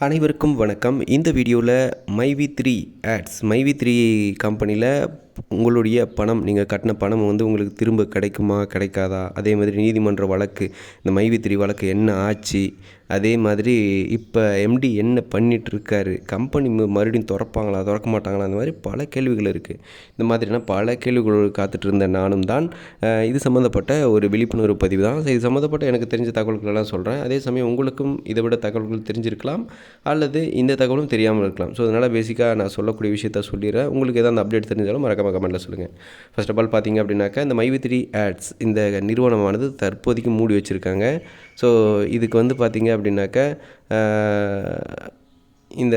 அனைவருக்கும் வணக்கம். இந்த வீடியோவில் மைவி த்ரீ ஆட்ஸ் மைவி த்ரீ கம்பெனியில் உங்களுடைய பணம் நீங்கள் கட்டின பணம் வந்து உங்களுக்கு திரும்ப கிடைக்குமா கிடைக்காதா? அதே மாதிரி நீதிமன்ற வழக்கு இந்த மைவித்திரி வழக்கு என்ன ஆச்சு? அதே மாதிரி இப்போ எம்டி என்ன பண்ணிகிட்ருக்காரு கம்பெனி ம- மறுபடியும் திறப்பாங்களா திறக்க மாட்டாங்களா அந்த மாதிரி பல கேள்விகள் இருக்குது இந்த மாதிரினா பல கேள்விகள் காத்துட்டு இருந்த நானும் தான் இது சம்மந்தப்பட்ட ஒரு விழிப்புணர்வு பதிவு தான். இது சம்மந்தப்பட்ட எனக்கு தெரிஞ்ச தகவல்களெல்லாம் சொல்கிறேன் அதே சமயம் உங்களுக்கும் இதை விட தகவல்கள் தெரிஞ்சிருக்கலாம் அல்லது இந்த தகவலும் தெரியாமல் இருக்கலாம். ஸோ அதனால் பேசிக்காக நான் சொல்லக்கூடிய விஷயத்த சொல்லிடுறேன். உங்களுக்கு எதாவது அப்டேட் தெரிஞ்சாலும் மறக்காம கமெண்ட்டில் சொல்லுங்கள் ஃபர்ஸ்ட் ஆஃப் ஆல் பார்த்தீங்க அப்படின்னாக்கா இந்த மைவி த்ரீ ஆட்ஸ் இந்த நிறுவனமானது தற்போதைக்கு மூடி வச்சுருக்காங்க. ஸோ இதுக்கு வந்து பார்த்தீங்க அப்படின்னாக்கா இந்த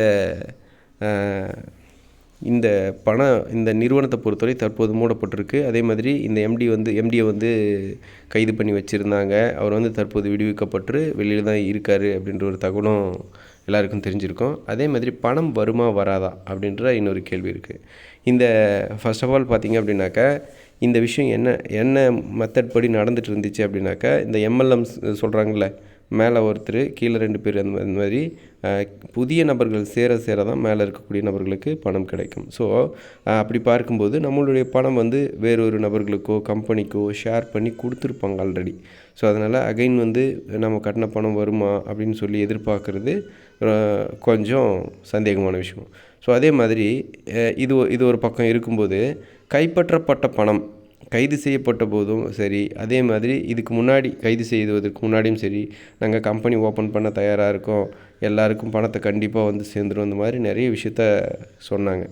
இந்த பணம் இந்த நிறுவனத்தை பொறுத்தவரை தற்போது மூடப்பட்டிருக்கு. அதே மாதிரி இந்த எம்டி வந்து எம்டியை வந்து கைது பண்ணி வச்சுருந்தாங்க. அவர் வந்து தற்போது விடுவிக்கப்பட்டு வெளியில் தான் இருக்கார் அப்படின்ற ஒரு தகவலும் எல்லாருக்கும் தெரிஞ்சிருக்கும். அதே மாதிரி பணம் வருமா வராதா அப்படின்ற இன்னொரு கேள்வி இருக்குது இந்த ஃபர்ஸ்ட் ஆஃப் ஆல் பார்த்தீங்க அப்படின்னாக்கா இந்த விஷயம் என்ன என்ன மெத்தட் படி நடந்துகிட்டு இருந்துச்சு அப்படின்னாக்கா இந்த எம்எல்எம் சொல்கிறாங்கல்ல மேலே ஒருத்தர் கீழே ரெண்டு பேர் அந்த மாதிரி- மாதிரி புதிய நபர்கள் சேர சேர தான் மேலே இருக்கக்கூடிய நபர்களுக்கு பணம் கிடைக்கும். ஸோ அப்படி பார்க்கும்போது நம்மளுடைய பணம் வந்து வேறொரு நபர்களுக்கோ கம்பெனிக்கோ ஷேர் பண்ணி கொடுத்துருப்பாங்க ஆல்ரெடி ஸோ அதனால் அகைன் வந்து நம்ம கட்டின பணம் வருமா அப்படின்னு சொல்லி எதிர்பார்க்குறது கொஞ்சம் சந்தேகமான விஷயம். ஸோ அதே மாதிரி இது இது ஒரு பக்கம் இருக்கும்போது கைப்பற்றப்பட்ட பணம் கைது செய்யப்பட்ட போதும் சரி அதே மாதிரி இதுக்கு முன்னாடி கைது செய்வதற்கு முன்னாடியும் சரி நாங்கள் கம்பெனி ஓப்பன் பண்ண தயாராக இருக்கோம். எல்லாருக்கும் பணத்தை கண்டிப்பாக வந்து சேர்ந்துரும். இந்த மாதிரி நிறைய விஷயத்த சொன்னாங்க.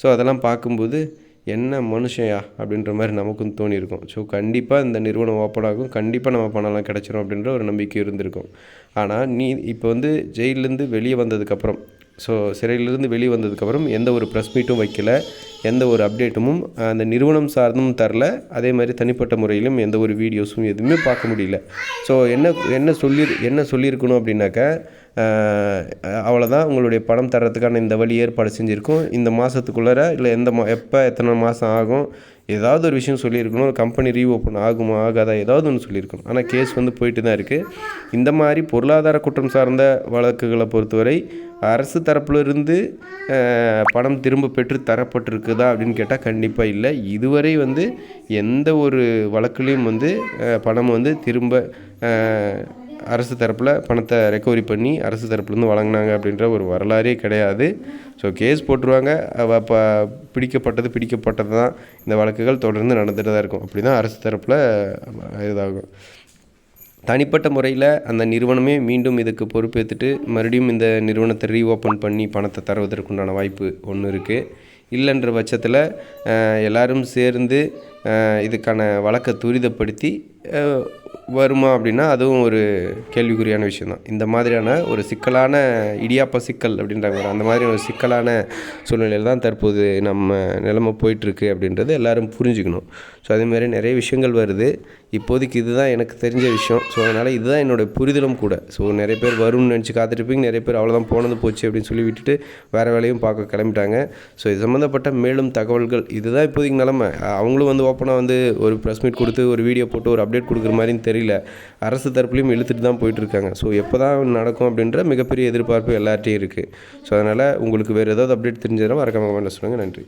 ஸோ அதெல்லாம் பார்க்கும்போது என்ன மனுஷயா அப்படின்ற மாதிரி நமக்கும் தோணியிருக்கும். ஸோ கண்டிப்பாக இந்த நிறுவனம் ஓப்பன் ஆகும். கண்டிப்பாக நம்ம பணம்லாம் கிடச்சிரும் அப்படின்ற ஒரு நம்பிக்கை இருந்திருக்கும். ஆனால் நீ இப்போ வந்து ஜெயிலேருந்து வெளியே வந்ததுக்கப்புறம் ஸோ சிறையிலிருந்து வெளியே வந்ததுக்கப்புறம் எந்த ஒரு ப்ரெஸ் மீட்டும் வைக்கல. எந்த ஒரு அப்டேட்டும் அந்த நிறுவனம் சார்ந்தும் தரல. அதே மாதிரி தனிப்பட்ட முறையிலும் எந்த ஒரு வீடியோஸும் எதுவுமே பார்க்க முடியல. ஸோ என்ன என்ன சொல்லி என்ன சொல்லியிருக்கணும் அப்படின்னாக்கா அவ்வளோதான் உங்களுடைய பணம் தர்றதுக்கான இந்த வழி ஏற்பாடு செஞ்சுருக்கோம். இந்த மாதத்துக்குள்ளார இல்லை எந்த மா எப்போ எத்தனை மாதம் ஆகும் ஏதாவது ஒரு விஷயம் சொல்லியிருக்கணும். ஒரு கம்பெனி ரீஓப்பன் ஆகுமா ஆகாதா ஏதாவது ஒன்று சொல்லியிருக்கணும். ஆனால் கேஸ் வந்து போயிட்டு தான் இருக்குது இந்த மாதிரி பொருளாதார குற்றம் சார்ந்த வழக்குகளை பொறுத்தவரை அரசு தரப்பிலிருந்து பணம் திரும்ப பெற்று தரப்பட்டிருக்கு. இருக்குதா அப்படின்னு கேட்டால் கண்டிப்பாக இல்லை. இதுவரை வந்து எந்த ஒரு வழக்குலேயும் வந்து பணம் வந்து திரும்ப அரசு தரப்பில் பணத்தை ரெக்கவரி பண்ணி அரசு தரப்புலேருந்து வழங்கினாங்க அப்படின்ற ஒரு வரலாறே கிடையாது. ஸோ கேஸ் போட்டுருவாங்க. அப்போ பிடிக்கப்பட்டது பிடிக்கப்பட்டது தான் இந்த வழக்குகள் தொடர்ந்து நடந்துகிட்டு தான் இருக்கும். அப்படி தான் அரசு தரப்பில் இதாகும். தனிப்பட்ட முறையில் அந்த நிறுவனமே மீண்டும் இதுக்கு பொறுப்பேற்றுட்டு மறுபடியும் இந்த நிறுவனத்தை ரீஓப்பன் பண்ணி பணத்தை தருவதற்குண்டான வாய்ப்பு ஒன்று இருக்குது இல்லைன்ற பட்சத்தில் எல்லோரும் சேர்ந்து இதுக்கான வழக்கை துரிதப்படுத்தி வருமா அப்படின்னா அதுவும் ஒரு கேள்விக்குறியான விஷயந்தான் இந்த மாதிரியான ஒரு சிக்கலான இடியாப்ப சிக்கல் அப்படின்றாங்க அந்த மாதிரி ஒரு சிக்கலான சூழ்நிலையில் தான் தற்போது நம்ம நிலைமை போயிட்டுருக்கு அப்படின்றது எல்லோரும் புரிஞ்சுக்கணும். ஸோ அதேமாதிரி நிறைய விஷயங்கள் வருது. இப்போதைக்கு இதுதான் எனக்கு தெரிஞ்ச விஷயம். ஸோ அதனால் இதுதான் என்னோடய புரிதலும் கூட. ஸோ நிறைய பேர் வரும்னு நினச்சி காத்திருப்பீங்க. நிறைய பேர் அவ்வளோதான் போனது போச்சு அப்படின்னு சொல்லி விட்டுட்டு வேறு வேலையும் பார்க்க கிளம்பிட்டாங்க. ஸோ இது சம்மந்தப்பட்ட மேலும் தகவல்கள். இதுதான் இப்போதைக்கு நிலமை. அவங்களும் வந்து ஓப்பனாக வந்து ஒரு ப்ரெஸ் மீட் கொடுத்து ஒரு வீடியோ போட்டு ஒரு அப்டேட் கொடுக்குற மாதிரின்னு தெரியல. அரசு தரப்புலையும் இழுத்துட்டு தான் போயிட்டுருக்காங்க. ஸோ எப்போ தான் நடக்கும் அப்படின்ற மிகப்பெரிய எதிர்பார்ப்பு எல்லார்ட்டையும் இருக்குது ஸோ அதனால் உங்களுக்கு வேறு ஏதாவது அப்டேட் தெரிஞ்சதுன்னா மறக்காமல் கமெண்ட்ல சொல்லுங்கள் நன்றி.